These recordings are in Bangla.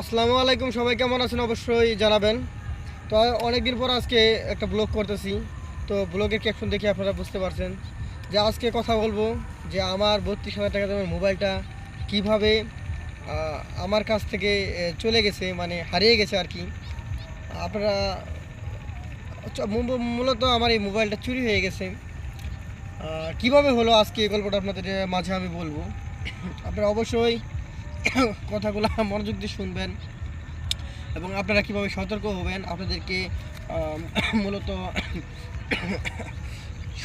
আসসালামু আলাইকুম, সবাই কেমন আছেন? অবশ্যই জানাবেন। তো অনেকদিন পর আজকে একটা ব্লগ করতেছি। তো ব্লগের ক্যাপশন দেখে আপনারা বুঝতে পারছেন যে আজকে কথা বলব যে আমার বত্রিশ হাজার টাকা দামের মোবাইলটা কীভাবে আমার কাছ থেকে চলে গেছে মানে হারিয়ে গেছে আর কি। আপনারা মূলত আমার এই মোবাইলটা চুরি হয়ে গেছে। কীভাবে হলো আজকে এই গল্পটা আপনাদের মাঝে আমি বলব। আপনারা অবশ্যই কথাগুলো মনোযোগ দিয়ে শুনবেন এবং আপনারা কীভাবে সতর্ক হবেন, আপনাদেরকে মূলত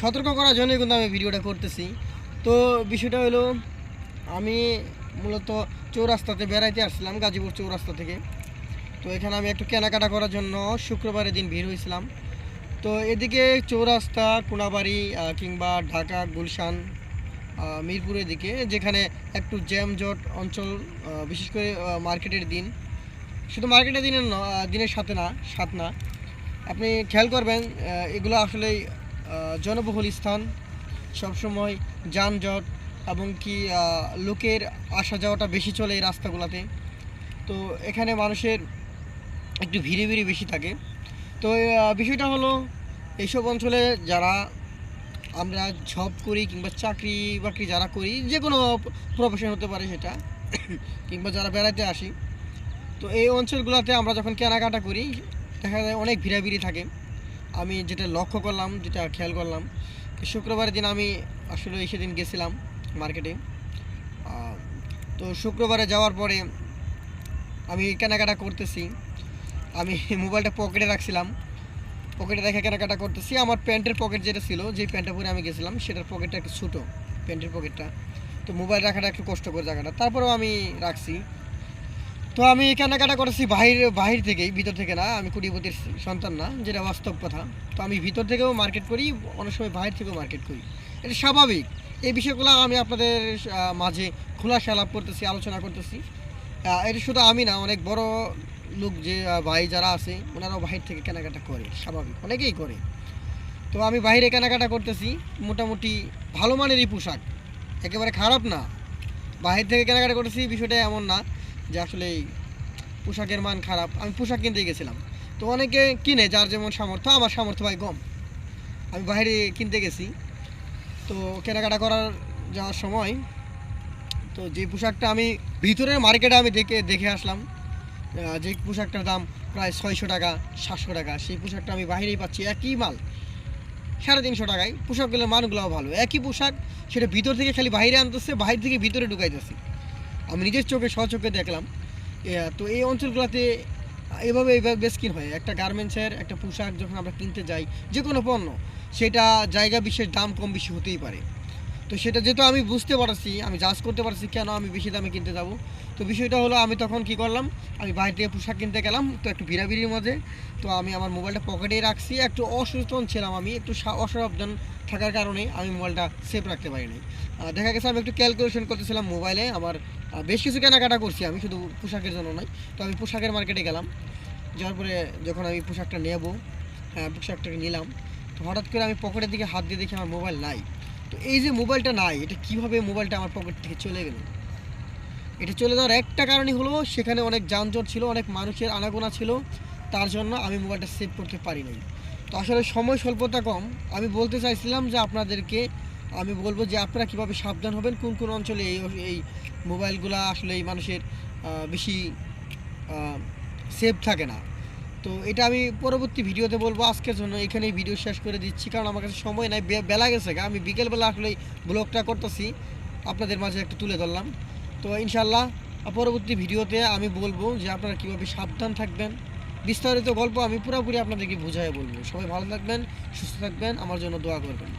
সতর্ক করার জন্য কিন্তু আমি ভিডিওটা করতেছি। তো বিষয়টা হলো, আমি মূলত চৌরাস্তাতে বেড়াইতে আসছিলাম, গাজীপুর চৌরাস্তা থেকে। তো এখানে আমি একটু কেনাকাটা করার জন্য শুক্রবারের দিন ভিড় হয়েছিলাম। তো এদিকে চৌরাস্তা, কোনাবাড়ি কিংবা ঢাকা, গুলশান মিরপুরের দিকে, যেখানে একটু জ্যাম জট অঞ্চল বিশেষ করে মার্কেটের দিন। শুধু মার্কেটের দিনের দিনের সাথে না, সাত না। আপনি খেয়াল করবেন এগুলো আসলে জনবহুল স্থান। সবসময় যানজট এবং কি লোকের আসা যাওয়াটা বেশি চলে এই রাস্তাগুলোতে। তো এখানে মানুষের একটু ভিড়ে ভিড়ে বেশি থাকে। তো বিষয়টা হলো, এইসব অঞ্চলে যারা আমরা জব করি কিংবা চাকরি বাকরি যারা করি, যে কোনো প্রফেশন হতে পারে সেটা, কিংবা যারা বেড়াতে আসি। তো এই অঞ্চলগুলোতে আমরা যখন কেনাকাটা করি, দেখা যায় অনেক ভিড়াভিড়ি থাকে। আমি যেটা লক্ষ্য করলাম, যেটা খেয়াল করলাম শুক্রবারের দিন আমি আসলে সেদিন গেছিলাম মার্কেটে তো শুক্রবারে যাওয়ার পরে আমি কেনাকাটা করতেছি। আমি মোবাইলটা পকেটে রাখছিলাম। পকেটে রেখে কেনাকাটা করতেছি। আমার প্যান্টের পকেট যেটা ছিল, যেই প্যান্টটা পরে আমি গেছিলাম, সেটার পকেটটা একটু ছোটো, প্যান্টের পকেটটা তো মোবাইল রাখাটা একটু কষ্ট করে জায়গাটা। তারপরেও আমি রাখছি। তো আমি কেনাকাটা করেছি বাহির বাহির থেকেই, ভিতর থেকে না, আমি কুটিপতির সন্তান না, যেটা বাস্তব কথা। তো আমি ভিতর থেকেও মার্কেট করি, অনেক সময় বাহির থেকেও মার্কেট করি। এটা স্বাভাবিক। এই বিষয়গুলো আমি আপনাদের মাঝে খোলাসা লাভ করতেছি, আলোচনা করতেছি। এটা শুধু আমি না, অনেক বড় লোক যে ভাই যারা আছে, ওনারাও বাহির থেকে কেনাকাটা করে, স্বাভাবিক। অনেকেই করে। তো আমি বাইরে কেনাকাটা করতেছি, মোটামুটি ভালো মানেরই পোশাক। একেবারে খারাপ না। বাহির থেকে কেনাকাটা করতেছি, বিষয়টা এমন না যে আসলে পোশাকের মান খারাপ। আমি পোশাক কিনতে গেছিলাম। তো অনেকে কিনে, যার যেমন সামর্থ্য, আমার সামর্থ্য ভাই কম। আমি বাইরে কিনতে গেছি। তো কেনাকাটা করার যাওয়ার সময়, তো যে পোশাকটা আমি ভিতরের মার্কেটে আমি দেখে দেখে আসলাম যে পোশাকটার দাম প্রায় ছয়শো টাকা, সাতশো টাকা, সেই পোশাকটা আমি বাইরেই পাচ্ছি, একই মাল। সাড়ে তিনশো টাকায়। পোশাকগুলোর মানগুলোও ভালো। একই পোশাক, সেটা ভিতর থেকে খালি বাইরে আনতেছে, বাইরে থেকে ভিতরে ঢুকাইতেছে। আমি নিজের চোখে, স্বচোখে দেখলাম। তো এই অঞ্চলগুলোতে এভাবে এইভাবে বেশ কিন হয়। একটা গার্মেন্টসের একটা পোশাক যখন আমরা কিনতে যাই যে কোনো পণ্য, সেটা জায়গা বিশেষ দাম কম বেশি হতেই পারে। তো সেটা যেহেতু আমি বুঝতে পারছি, আমি জাজ করতে পারছি কেন আমি বেশি দামে কিনতে যাব। তো বিষয়টা হলো, আমি তখন কি করলাম, আমি বাইরে থেকে পোশাক কিনতে গেলাম, তো একটু ভিড়াভিড়ির মধ্যে, তো আমি আমার মোবাইলটা পকেটেই রাখছি, একটু অসচেতন ছিলাম আমি, একটু অসাবধান থাকার কারণে আমি মোবাইলটা সেফ রাখতে পারিনি। দেখা গেছে আমি একটু ক্যালকুলেশন করতেছিলাম মোবাইলে আমার বেশ কিছু কেনাকাটা করছি আমি, শুধু পোশাকের জন্য নয়, তো আমি পোশাকের মার্কেটে গেলাম। যাওয়ার পরে যখন আমি পোশাকটা নেব হ্যাঁ পোশাকটাকে নিলাম, তো হঠাৎ করে আমি পকেটের দিকে হাত দিয়ে দেখি আমার মোবাইল নাই। তো এই যে মোবাইলটা নাই, এটা কীভাবে মোবাইলটা আমার পকেট থেকে চলে গেল? এটা চলে যাওয়ার একটা কারণই হলো, সেখানে অনেক যানজট ছিল, অনেক মানুষের আনাগোনা ছিল, তার জন্য আমি মোবাইলটা সেভ করতে পারি নাই। তো আসলে সময় স্বল্পতা কম। আমি বলতে চাইছিলাম যে আপনাদেরকে, আমি বলব যে আপনারা কীভাবে সাবধান হবেন, কোন কোন অঞ্চলে এই এই মোবাইলগুলো আসলে এই মানুষের বেশি সেভ থাকে না। তো এটা আমি পরবর্তী ভিডিওতে বলব, আজকের জন্য এখানেই ভিডিও শেষ করে দিচ্ছি, কারণ আমার কাছে সময় নাই বেলা গেছে। আমি বিকেলবেলা আসলে ব্লগটা করতেছি, আপনাদের মাঝে একটু তুলে ধরলাম। তো ইনশাল্লাহ পরবর্তী ভিডিওতে আমি বলব যে আপনারা কীভাবে সাবধান থাকবেন। বিস্তারিত গল্প আমি পুরোপুরি আপনাদেরকে বুঝাই বলব। সবাই ভালো থাকবেন, সুস্থ থাকবেন, আমার জন্য দোয়া করবেন।